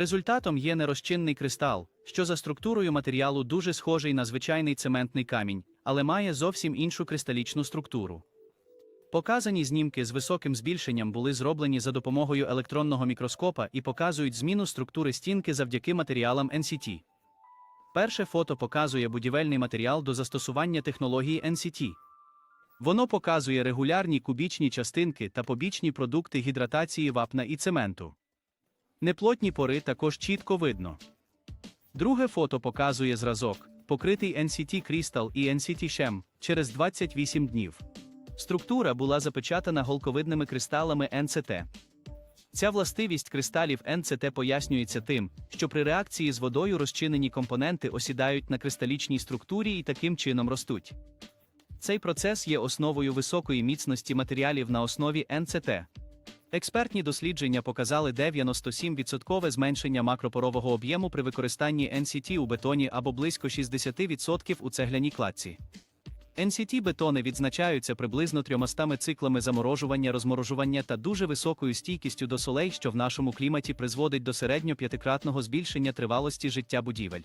Результатом є нерозчинний кристал, що за структурою матеріалу дуже схожий на звичайний цементний камінь, але має зовсім іншу кристалічну структуру. Показані знімки з високим збільшенням були зроблені за допомогою електронного мікроскопа і показують зміну структури стінки завдяки матеріалам NCT. Перше фото показує будівельний матеріал до застосування технології NCT. Воно показує регулярні кубічні частинки та побічні продукти гідратації вапна і цементу. Неплотні пори також чітко видно. Друге фото показує зразок, покритий NCT Crystal і NCT Sham через 28 днів. Структура була запечатана голковидними кристалами NCT. Ця властивість кристалів NCT пояснюється тим, що при реакції з водою розчинені компоненти осідають на кристалічній структурі і таким чином ростуть. Цей процес є основою високої міцності матеріалів на основі NCT. Експертні дослідження показали 97% зменшення макропорового об'єму при використанні NCT у бетоні або близько 60% у цегляній кладці. NCT бетони відзначаються приблизно 300 циклами заморожування, розморожування та дуже високою стійкістю до солей, що в нашому кліматі призводить до середньо п'ятикратного збільшення тривалості життя будівель.